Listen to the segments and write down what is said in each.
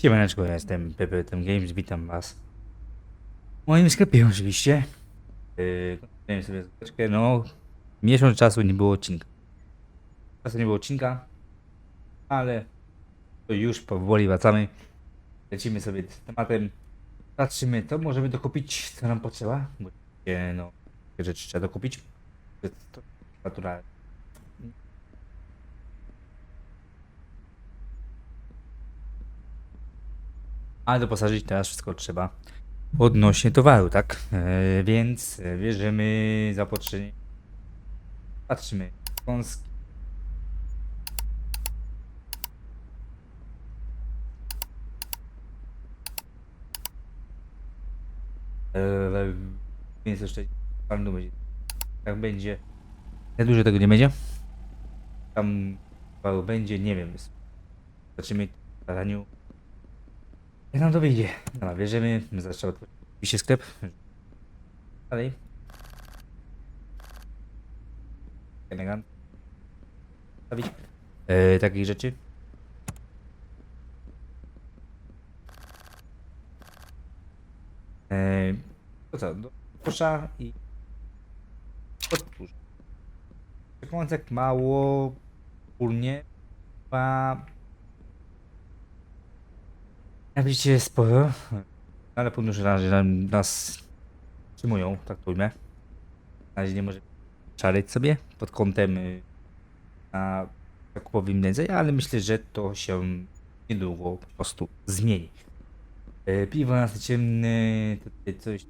Siemaneczko, ja jestem Pepe Games, witam was. W moim sklepie oczywiście. Yy, sobie złoteczkę, no miesiąc czasu nie było odcinka. Czasu nie było odcinka, ale to już powoli wracamy. Lecimy sobie z tematem. Patrzymy, co możemy dokupić, co nam potrzeba. Bo e, no, rzeczy trzeba dokupić. To jest to naturalne. Ale doposażyć teraz wszystko trzeba odnośnie towaru, tak? E, więc bierzemy zaopatrzenie. Patrzymy. Wąski. E, więc jeszcze pan będzie. Tak będzie. Jak dużo tego nie będzie? Tam towaru będzie, nie wiem. Zobaczymy w zadaniu. Jak nam to wyjdzie? Dobra, bierzemy, zaczął oczywiście sklep. Dalej. Elegant. Stawić. E, takich rzeczy. E, to co? Do kosza i odtwórz. Przekąsek mało, wspólnie, ma jak widzicie jest sporo, ale podróż razie nam- nas trzymują, tak to ujmę. Na razie nie może szaleć sobie pod kątem y, na zakupowym ale myślę, że to się niedługo po prostu zmieni. E, Piwo nas ciemne, tutaj coś.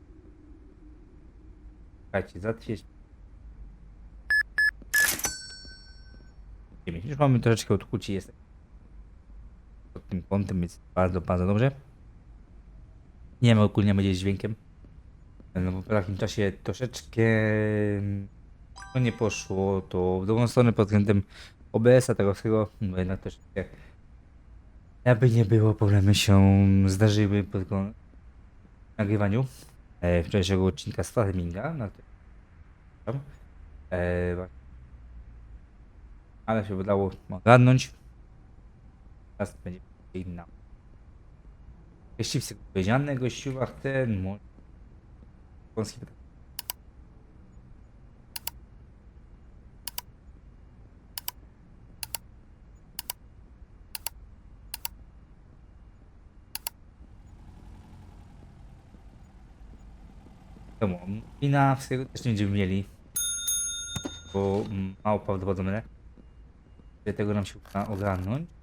Czekajcie, zatwierć. Już mamy troszeczkę odkuci, tym kątem jest bardzo, bardzo dobrze. Nie wiem, ogólnie będzie dźwiękiem. No bo w takim czasie troszeczkę no nie poszło to w drugą stronę pod względem OBS-a tego wszystkiego, no jednak troszeczkę jakby nie było, problemy się zdarzyły pod nagrywaniu e, wczorajszego odcinka z farminga, na którym e, ale się udało ogarnąć. Teraz będzie inna. Jeśli w powiedziane gościuwach ten może. Polski. I na wszystkiego też nie będziemy mieli. Bo mało prawdopodobne. że Tego nam się uda ogarnąć.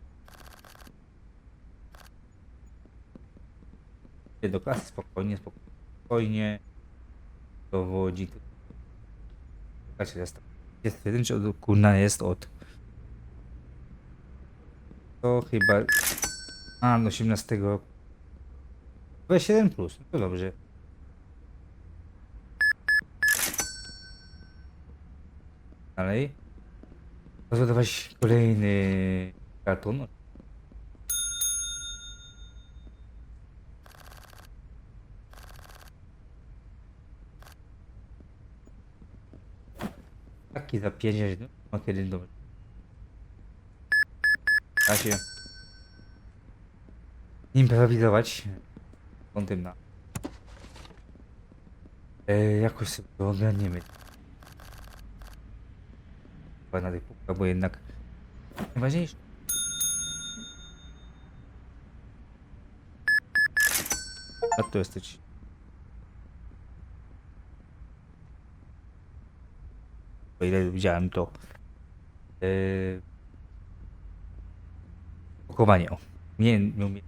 Idę do klasy, spokojnie, spokojnie. Dowodzi. Słuchajcie, jest, jeden, czy od, kurna jest od... To chyba... A, do 18 roku. 27 plus, no to dobrze. Dalej. Rozładować kolejny karton. Taki zapierdzieć, no, kiedy dobry. Da się improwizować kątem na. E, jakoś sobie to ogarniemy. Chyba na tych półkach, bo jednak najważniejsze. A to jesteś. O ile widziałem to yy, pakowanie, o, nie, nie umiem.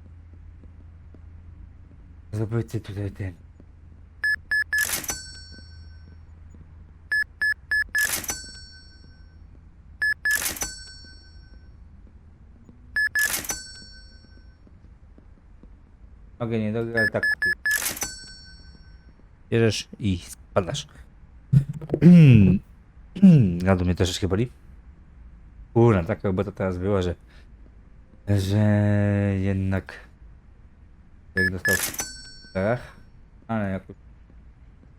Zobaczcie tutaj ten. Mogę nie dograć, ale tak bierzesz i spadasz Gadu mnie troszeczkę boli. Kurna, taka robota teraz była, że że jednak jak dostał pech, ale jakoś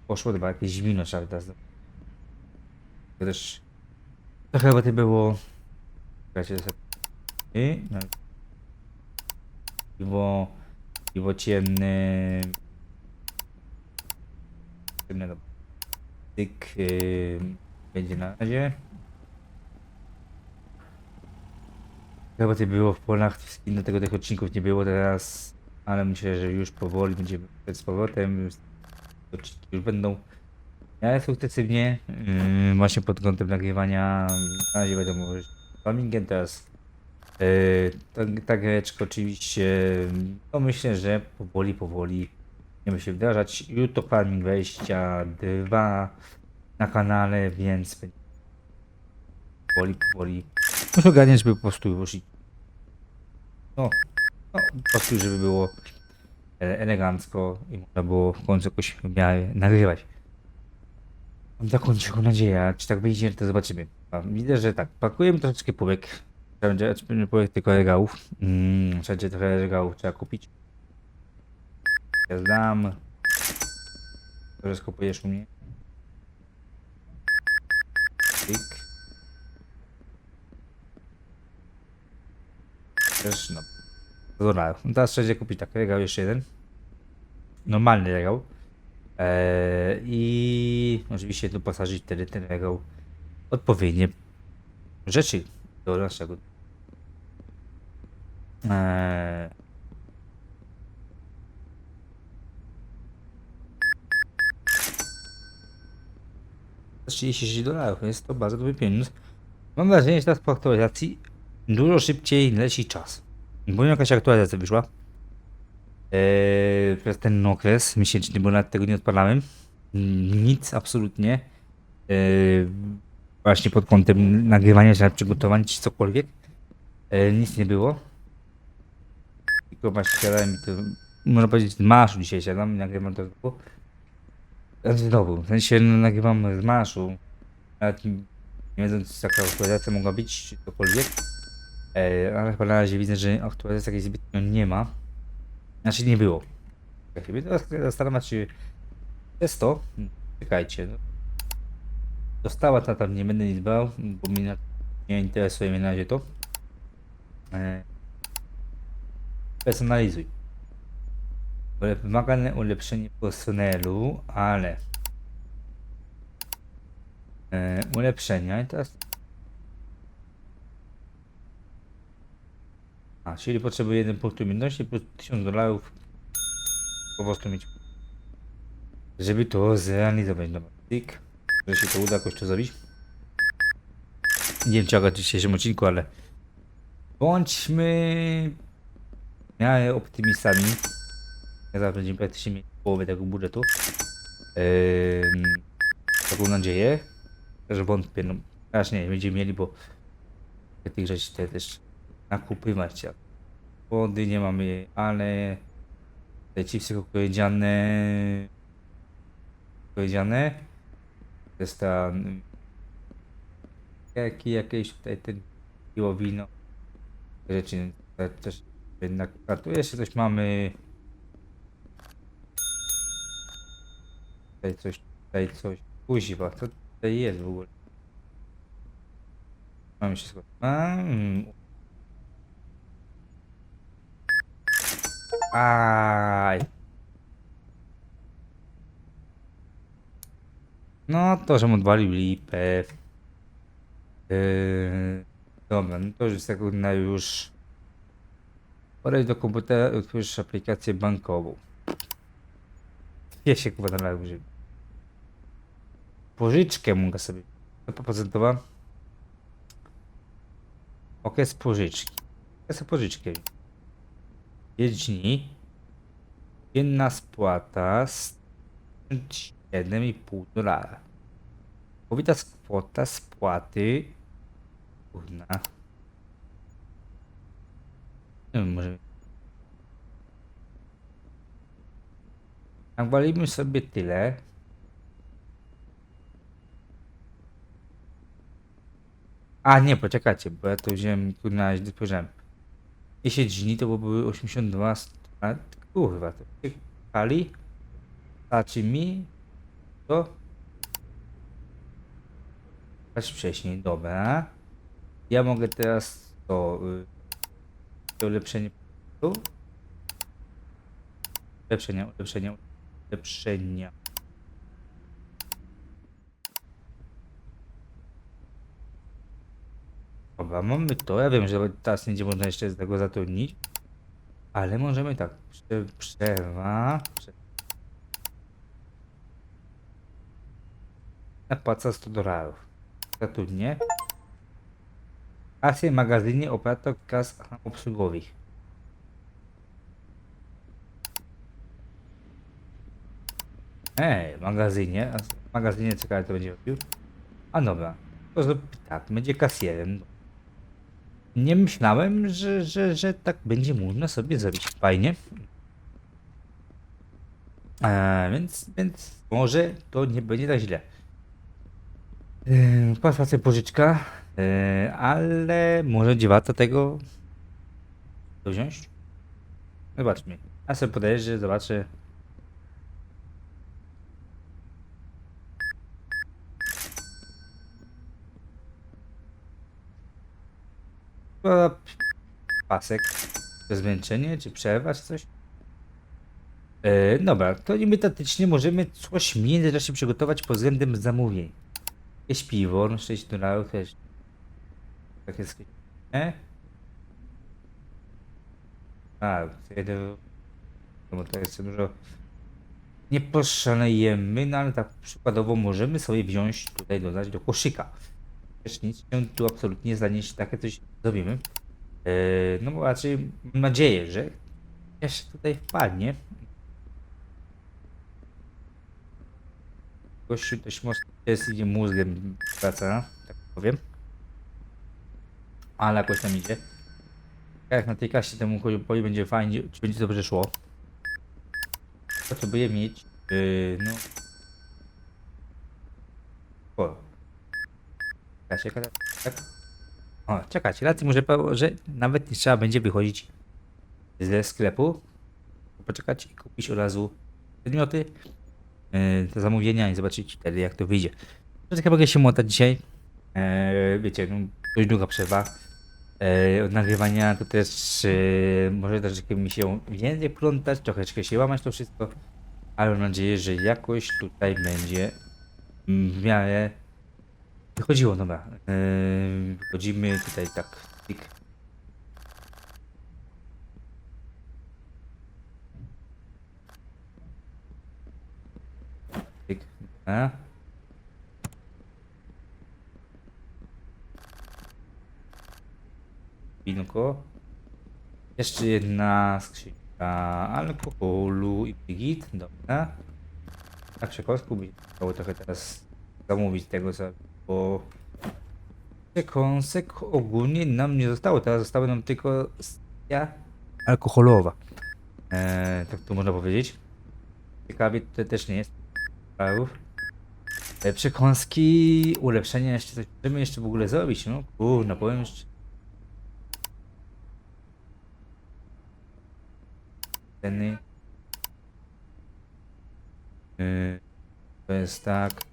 poszło chyba jakieś zimno trzeba teraz to też trochę roboty było Czekajcie, i no. piwo, piwo ciemne. Ciemne dobra. Tyk yy, będzie na razie. Chyba to było w polach, do tego tych odcinków nie było teraz, ale myślę, że już powoli będziemy z powrotem. Już już będą miarę sukcesywnie. Yy, właśnie pod kątem nagrywania. Na razie będę mówić Flamingiem teraz. Yy, ta, ta oczywiście, no myślę, że powoli, powoli będziemy się wdrażać. Jutro Farming 22 na kanale, więc będzie powoli, powoli. Muszę ogarniać, żeby po prostu już no, no, po prostu, żeby było ele- elegancko i można było w końcu jakoś w miarę nagrywać. Mam taką cichą nadzieję, a czy tak wyjdzie, to zobaczymy. Widzę, że tak, pakujemy troszeczkę półek. Będzie będzie półek tylko regałów. Mm, wszędzie trochę regałów trzeba kupić. Ja zdam. Może skopujesz u mnie. Tyk. Też no. Dobra, no teraz trzeba kupić tak regał jeszcze jeden. Normalny regał. Eee, I oczywiście doposażyć wtedy ten regał odpowiednie rzeczy do naszego. Eee, 36 dolarów, jest to bardzo dobry pieniądz. Mam wrażenie, że teraz po aktualizacji dużo szybciej leci czas. Bo jakaś aktualizacja wyszła. Eee, przez ten okres miesięczny, bo nawet tego nie odpalałem. Nic, absolutnie. Eee, właśnie pod kątem nagrywania czy przygotowań, czy cokolwiek. Eee, nic nie było. Tylko właśnie siadałem i to, można powiedzieć, z marszu dzisiaj siadam i nagrywam to znowu. Znaczy Znowu, w sensie no, nagrywam z marszu. Nawet nie wiedząc jaka aktualizacja mogła być, czy cokolwiek. Eee, ale chyba na razie widzę, że aktualizacji jakiejś zbytnio nie ma. Znaczy nie było. Teraz zastanawiam się, jest to. Czekajcie. No. Dostała ta tam nie będę nic bał, bo mnie na, nie interesuje mnie na razie to. E, personalizuj. Wymagane ulepszenie personelu, ale e, ulepszenia i teraz A, czyli potrzebuję jeden punkt umiejętności plus 1000 dolarów po prostu mieć. Żeby to zrealizować. Dobra, tyk. Że się to uda jakoś to zrobić. Nie wiem czego w dzisiejszym odcinku, ale bądźmy w optymistami. Zaraz będziemy praktycznie mieć połowę tego budżetu. Ehm, taką nadzieję. Też wątpię, no aż nie, będziemy mieli, bo tych rzeczy te też nakupywać. Wody nie mamy, ale te chipsy powiedziane powiedziane to jest ta jaki jakieś tutaj ten piło rzeczy te też jednak tu jeszcze coś mamy tutaj coś tutaj coś kuziwa co tutaj jest w ogóle mamy wszystko a, mm, Aj. No to, że mu odwalił lipę. Yy, dobra, no to już sekunda już. Podejdź do komputera i otworzysz aplikację bankową. Ja się chyba na użyć. Pożyczkę mogę sobie. To poprezentowa. Okres pożyczki. Okres pożyczki. 5 dni. Dzienna spłata 7,5 dolara. Powita kwota spłaty. Kurna. Nie wiem, może. Jak walimy sobie tyle. A nie, poczekajcie, bo ja to wziąłem, kurna, źle spojrzałem. 10 dni to by były 82 a kurwa to się pali starczy mi to patrz wcześniej dobra ja mogę teraz to y, to ulepszenie Ulepszenia, ulepszenia, ulepszenia. Mamy to. Ja wiem, że teraz nie można jeszcze z tego zatrudnić. Ale możemy tak. Prze przerwa. Prze Napłaca 100 dolarów. Zatrudnię. W magazynie operator kas obsługowych. Ej, magazynie. Magazynie ciekawe to będzie robił. A dobra. To zrobi tak, będzie kasjerem. Nie myślałem, że, że, że tak będzie można sobie zrobić. Fajnie. E, więc, więc może to nie będzie tak źle. Yy, Płatna sobie pożyczka, yy, ale może nie warto tego wziąć? Zobaczmy. Ja sobie podejrzę, zobaczę. Pasek. To zmęczenie, czy przerwa, czy coś? E, dobra, to niby teoretycznie możemy coś w międzyczasie przygotować pod względem zamówień. Jakieś piwo, no 6 dolarów też. Tak jest. Nie? A. No to jest dużo. Nie poszalejemy, no ale tak przykładowo możemy sobie wziąć tutaj dodać do koszyka. Też nic się tu absolutnie zanieść, takie coś zrobimy. Eee, no bo raczej mam nadzieję, że jeszcze tutaj wpadnie. Gościu dość mocno jest idzie mózgiem praca, tak powiem. Ale jakoś tam idzie. Jak na tej kasie temu koliboi będzie fajnie, czy będzie dobrze szło. Potrzebuję mieć, yy, no... Kasie, tak? O, czekajcie, racji może, że nawet nie trzeba będzie wychodzić ze sklepu. Poczekać i kupić od razu przedmioty e, do zamówienia i zobaczyć wtedy jak to wyjdzie. To tak mogę się motać dzisiaj. E, wiecie, no, dość długa przerwa. E, od nagrywania to też e, może troszeczkę mi się więcej plątać, troszeczkę się łamać to wszystko, ale mam nadzieję, że jakoś tutaj będzie w miarę wychodziło, dobra. E, wychodzimy tutaj tak. Tyk. Tyk. A. Winko. Jeszcze jedna skrzynka alkoholu i git. Dobra. Na przekąsku by się chciało trochę teraz zamówić tego, co bo przekąsek ogólnie nam nie zostało. Teraz zostały nam tylko stacja alkoholowa. Eee, tak to można powiedzieć. Ciekawie to też nie jest. Prawów. E, przekąski, ulepszenia jeszcze coś możemy jeszcze w ogóle zrobić, no kurna, powiem. Ceny. Yy, to jest tak.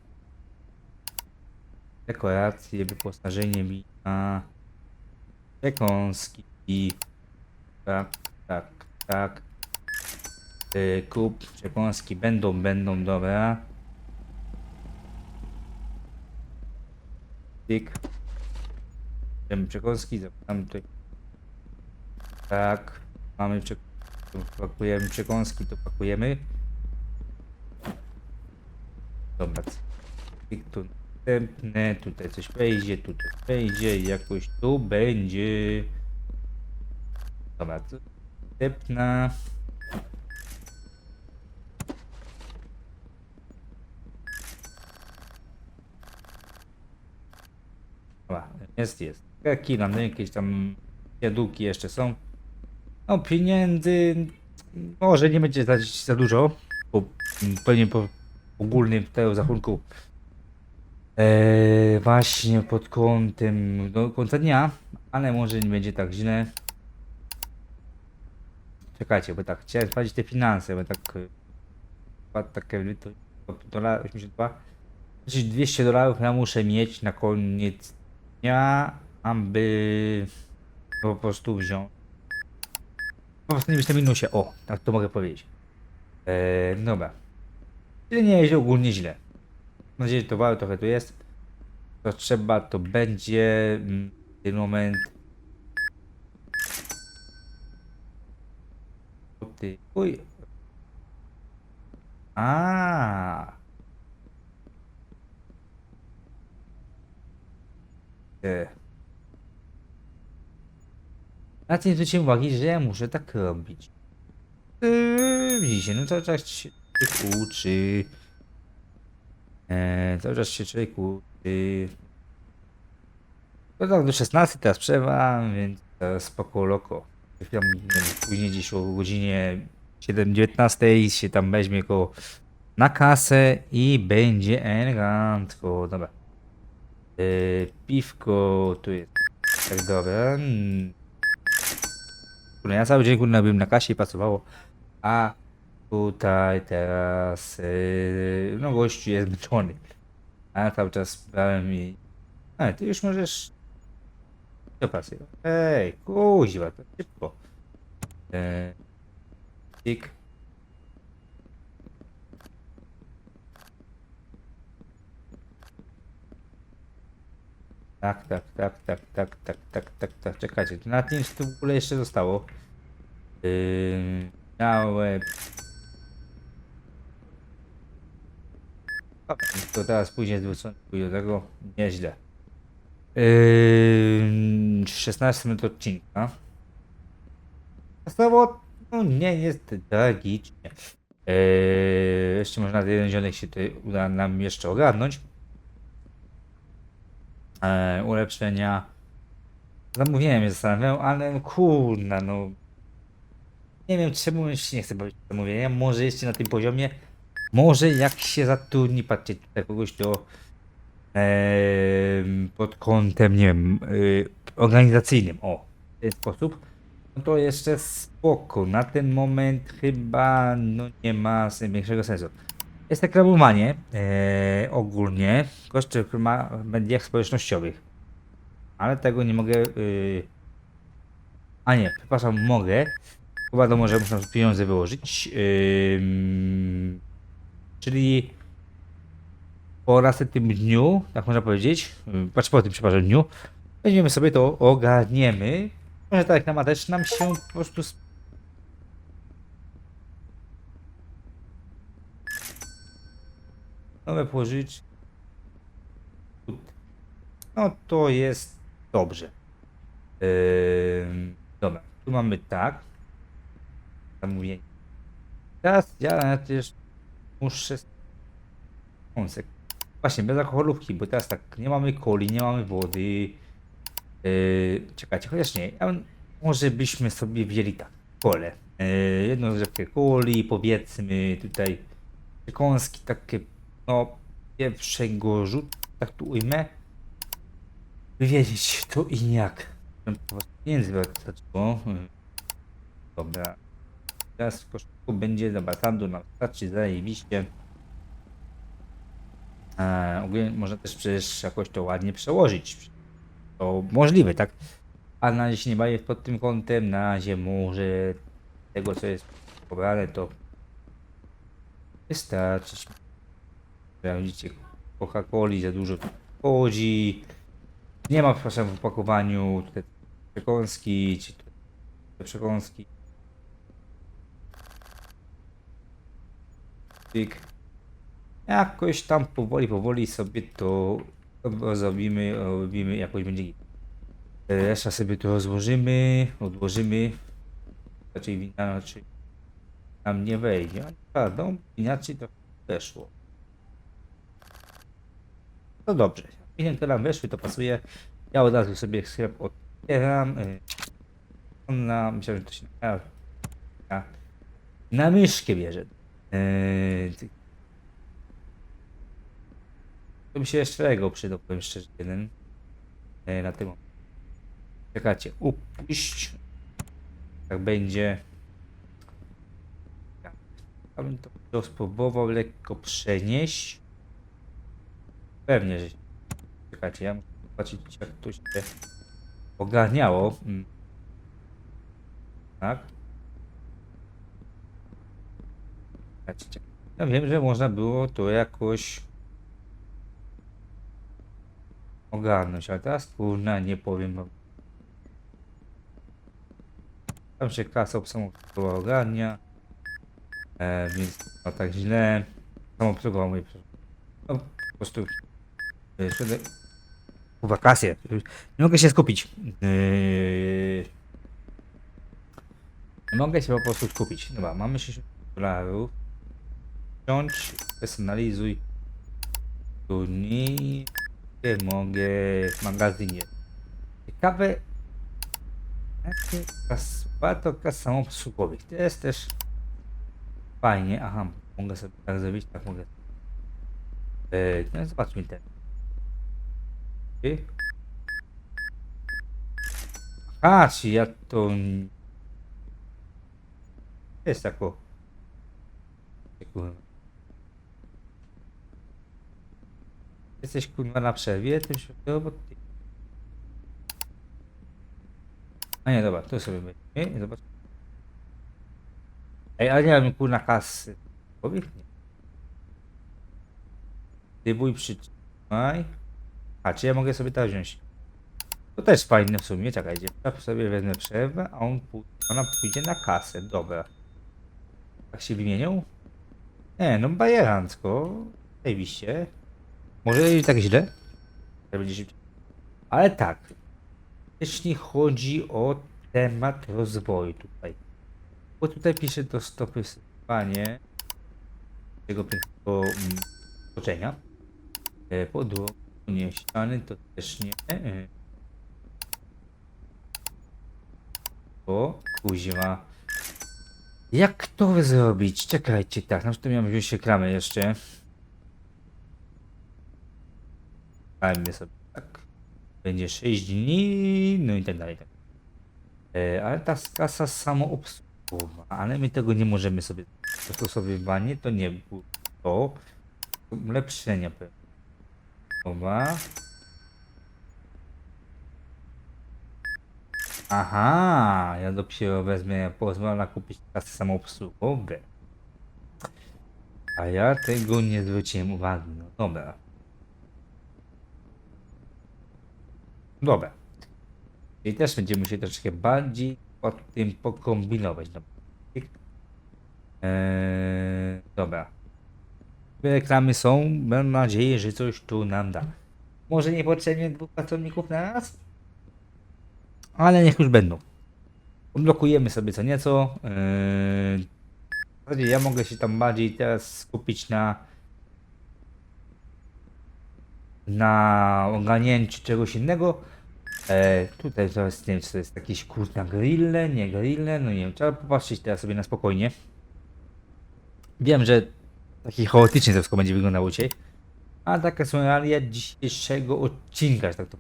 Dekoracje, wyposażenie wina. Przekąski. Tak, tak, tak. Yy, kup, przekąski będą, będą, dobra. Tyk. Bierzemy przekąski, zapytamy tutaj. Tak, mamy przek tu pakujemy przekąski, to pakujemy. Dobra. Tyk, tu następne, tutaj coś wejdzie, tutaj wejdzie, jakoś tu będzie. Dobra, tu następna. Dobra, jest, jest. Kaki, no jakieś tam jadłki jeszcze są. No pieniędzy może nie będzie dać za dużo, bo pewnie po ogólnym tego zachunku Eee, właśnie pod kątem do końca dnia, ale może nie będzie tak źle. Czekajcie, bo tak chciałem sprawdzić te finanse, bo tak e, takie to dolar 82 Znaczy 200 dolarów ja muszę mieć na koniec dnia, aby po prostu wziąć. Po prostu nie być na minusie, o, tak to mogę powiedzieć. E, dobra. Czyli nie jest ogólnie źle. Mam nadzieję, że towaru trochę tu jest. To trzeba, to będzie mm, ten moment. Ty, uj. A. Na tym zwróciłem uwagi, że ja muszę tak robić. Yy, widzicie, no cały czas się uczy. Eee, cały czas się człowiek uczy. To tak do 16 teraz przerwa, więc spoko loko. Wiem, później gdzieś o godzinie 7.19 się tam weźmie go na kasę i będzie elegancko. Dobra. Eee, piwko tu jest. Tak dobra. Mm. Kurde, ja cały dzień kurde byłem na kasie i pracowało. A tutaj teraz yy, no gościu jest zmęczony. A cały czas brałem i. A ty już możesz. Do pracy. Ej, kuźwa, to szybko. Eee, Tik. Tak, tak, tak, tak, tak, tak, tak, tak, tak, czekajcie, na tym co w ogóle jeszcze zostało. Yy. To teraz później zwrócony do tego, nieźle. Yy, 16 minut odcinka. Zostało, no nie jest tragicznie. Yy, jeszcze można jeden zionek się tutaj uda nam jeszcze ogarnąć e, ulepszenia. Zamówiłem je zastanawiałem, ale no kurna, no. Nie wiem czemu się nie chce bawić zamówienia. Może jeszcze na tym poziomie. Może jak się zatrudni, patrzcie tutaj kogoś do pod kątem, nie wiem, y, organizacyjnym. O, w ten sposób. No to jeszcze spoko. Na ten moment chyba no nie ma większego sensu. Jest reklamowanie e, ogólnie koszty ma w mediach społecznościowych. Ale tego nie mogę. y, a nie, przepraszam, mogę. Bo Wiadomo, że muszę pieniądze wyłożyć. Ym, czyli po tym dniu, tak można powiedzieć, patrz po tym, przepraszam, dniu, weźmiemy sobie to, ogarniemy. Może tak jak na matecz nam się po prostu nowe pożyć. No to jest dobrze. Yy, dobra, tu mamy tak. Zamówienie. Teraz ja też muszę. Kąsek. Właśnie, bez alkoholówki, bo teraz tak, nie mamy coli, nie mamy wody. Yy, czekajcie, chociaż nie. Ja, może byśmy sobie wzięli tak, kole. Yy, jedną zrzewkę coli, powiedzmy tutaj przekąski takie, no, pierwszego rzutu, tak tu ujmę. Wiedzieć to i jak. Pieniędzy. Hmm. Dobra. Teraz w koszulku będzie, dobra, sandu nam starczy, zajebiście. Eee, ogólnie można też przecież jakoś to ładnie przełożyć. To możliwe, tak? A na razie się nie bawię pod tym kątem, na razie może tego co jest pobrane to wystarczyć. Jak widzicie, Coca-Coli za dużo tu wchodzi. Nie ma, przepraszam, w opakowaniu te przekąski, czy przekąski. Tyk. Jakoś tam powoli, powoli sobie to zrobimy, robimy, jakoś będzie git. E, Reszta sobie to rozłożymy, odłożymy. Raczej wina, raczej nam nie wejdzie. A no, inaczej to weszło. To dobrze. Pieniądze nam weszły, to pasuje. Ja od razu sobie sklep otwieram. y, Ona, myślałem, że to się na, na myszkę bierze. Ty- to mi się jeszcze tego przydał, powiem szczerze, jeden. Yy, na tym. Czekajcie, upuść. Tak będzie. Ja bym to spróbował lekko przenieść. Pewnie, że. Czekajcie, ja muszę zobaczyć, jak to się ogarniało. Mm. Tak. Patrzcie. Ja wiem, że można było to jakoś ogarnąć, ale teraz kurna nie powiem. Tam się kasa obsługowa ogarnia, e, więc no tak źle. Samoobsługowa mówię. No po prostu e, szedłem- w wakacje. Nie mogę się skupić. Yy... Nie mogę się po prostu skupić. Dobra, mamy 60 dolarów. Wziąć, personalizuj. Tu nie mogę w magazynie. Ciekawe. Jakie to kas samoobsługowych. To jest też fajnie. Aha, mogę sobie tak zrobić, tak mogę. No zobaczmy ten. Ty? A, czy ja to... Jest tako... Kurwa. Jesteś kurwa na przerwie, to się bo. A nie, dobra, to sobie będzie. Zobacz. Ej, ale nie mam kurna kasy. Powiedz nie. Ty bój przytrzymaj. A, czy ja mogę sobie to wziąć? To też fajne w sumie, czekajcie. Ja sobie wezmę przerwę, a on pój- ona pójdzie na kasę, dobra. Tak się wymienią? Nie, no bajerancko. Zajebiście. Może nie tak źle? To. Ale tak. Jeśli chodzi o temat rozwoju tutaj. Bo tutaj pisze to stopy sypanie tego pięknego mm, otoczenia. E, Podłonie ściany to też nie. E. O, kuźma. Jak to zrobić? Czekajcie, tak, na przykład miałem wziąć reklamę jeszcze. Dajmy sobie tak. Będzie 6 dni, no i tak dalej. Tak. E, ale ta kasa samoobsługowa, ale my tego nie możemy sobie. Dostosowywanie to nie było to. Ulepszenia pewnie. Dobra. Aha, ja dopiero wezmę, pozwolę kupić kasę samoobsługową. A ja tego nie zwróciłem uwagi. No dobra. Dobra. I też będziemy się troszkę bardziej o tym pokombinować. Dobra. Eee, dobra. Reklamy są. Mam nadzieję, że coś tu nam da. Może niepotrzebnie dwóch pracowników na raz? Ale niech już będą. Odblokujemy sobie co nieco. W zasadzie ja mogę się tam bardziej teraz skupić na na ogarnięciu czegoś innego. E, tutaj to jest, nie wiem, czy to jest jakiś kurna grille, nie grille, no nie wiem, trzeba popatrzeć teraz sobie na spokojnie. Wiem, że taki chaotycznie to wszystko będzie wyglądało dzisiaj, a takie są realia dzisiejszego odcinka, że tak to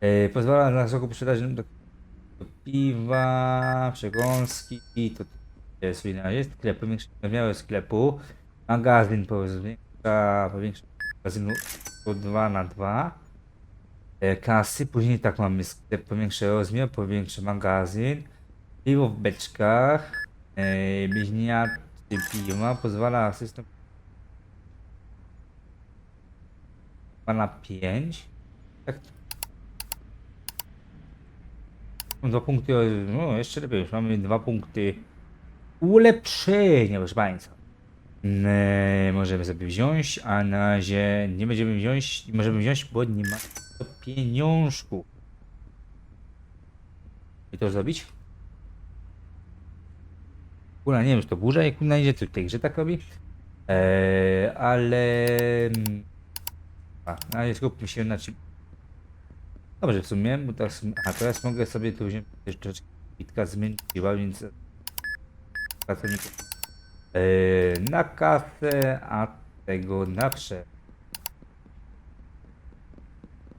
E, pozwala na wysoko sprzedaż do, do piwa, przekąski i to jest na razie sklep, powiększenie rozmiaru sklepu, magazyn powiększa, powiększa magazynu o 2 na 2 e, kasy, później tak mamy sklep, powiększy rozmiar, powiększy magazyn, piwo w beczkach, e, bliźniacy piwa, pozwala system na 5 tak. Dwa punkty, no jeszcze lepiej, już mamy dwa punkty ulepszenia, proszę Państwa. Nie, możemy sobie wziąć, a na razie nie będziemy wziąć, możemy wziąć, bo nie ma pieniążku. I to zrobić? Kuna, nie wiem, czy to burza, jak kuna idzie, to tej grze tak robi. Eee, ale... mm, A, na razie skupmy się na czym Dobrze, w sumie, bo teraz, a teraz mogę sobie tu wziąć troszeczkę bitka zmieniła, więc pracowników na kasę, a tego na prze.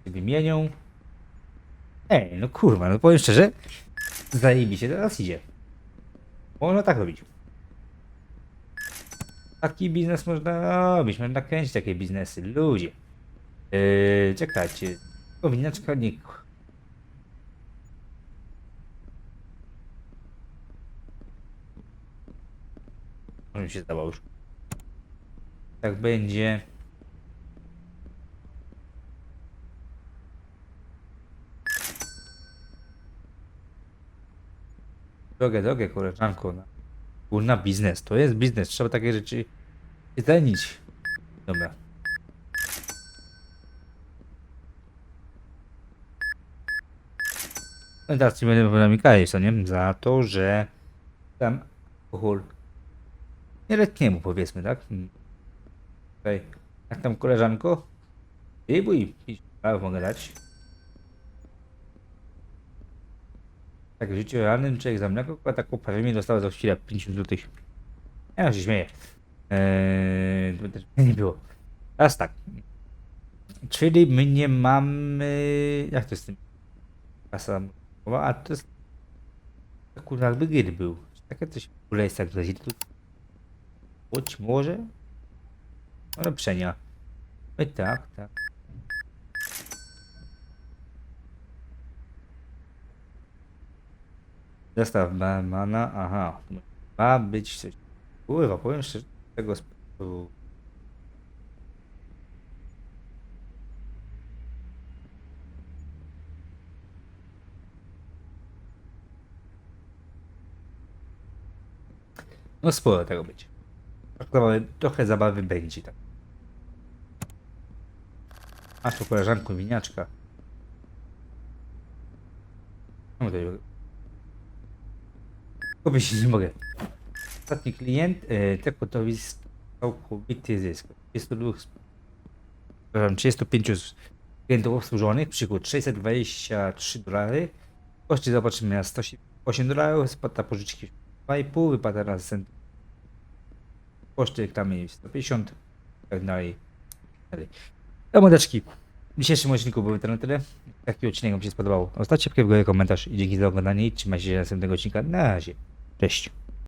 Wymienią. Ej, no kurwa, no powiem szczerze, zajebiście teraz idzie. Można tak robić. Taki biznes można robić, można kręcić takie biznesy, ludzie. Yy, czekajcie, Powinnaczka nie. Mi się zdawało już. Tak będzie. Drogę, drogę, koleżanko. no. Kurna biznes, to jest biznes, trzeba takie rzeczy cenić. Dobra. No teraz ci będę karać, co nie? Za to, że tam alkohol nieletniemu powiedzmy, tak? Tutaj, jak tam koleżanko? Ej, bój, prawo mogę dać. Tak w życiu realnym człowiek za mleko, a taką prawie dostała za chwilę 50 złotych. Ja się śmieję. Eee, to też nie było. Teraz tak. Czyli my nie mamy... Jak to jest z tym? Kasa a to jest... Kurwa jakby gry był. Takie coś w ogóle jest tak tutaj. Być może? Lepszenia. No i tak, tak. Zestaw barmana, aha. Ma być coś. Kurwa, powiem szczerze, tego sposobu. No sporo tego być. Zabawy, trochę zabawy będzie tak. A tu koleżanku winiaczka. No tutaj Kupić nie mogę. Ostatni klient, e, te gotowi z całkowity zysk. 32, przepraszam, 35 z- klientów obsłużonych, przykład 623 dolary. Koszty zobaczymy na 108 dolarów, spłata pożyczki 2,5, wypłata na cent. Koszty reklamy 150, i tak dalej. dalej. No mordeczki, w dzisiejszym odcinku były to na tyle. Taki odcinek Wam się spodobał. Zostawcie łapkę w komentarz i dzięki za oglądanie trzymajcie się następnego odcinka. Na razie. Cześć.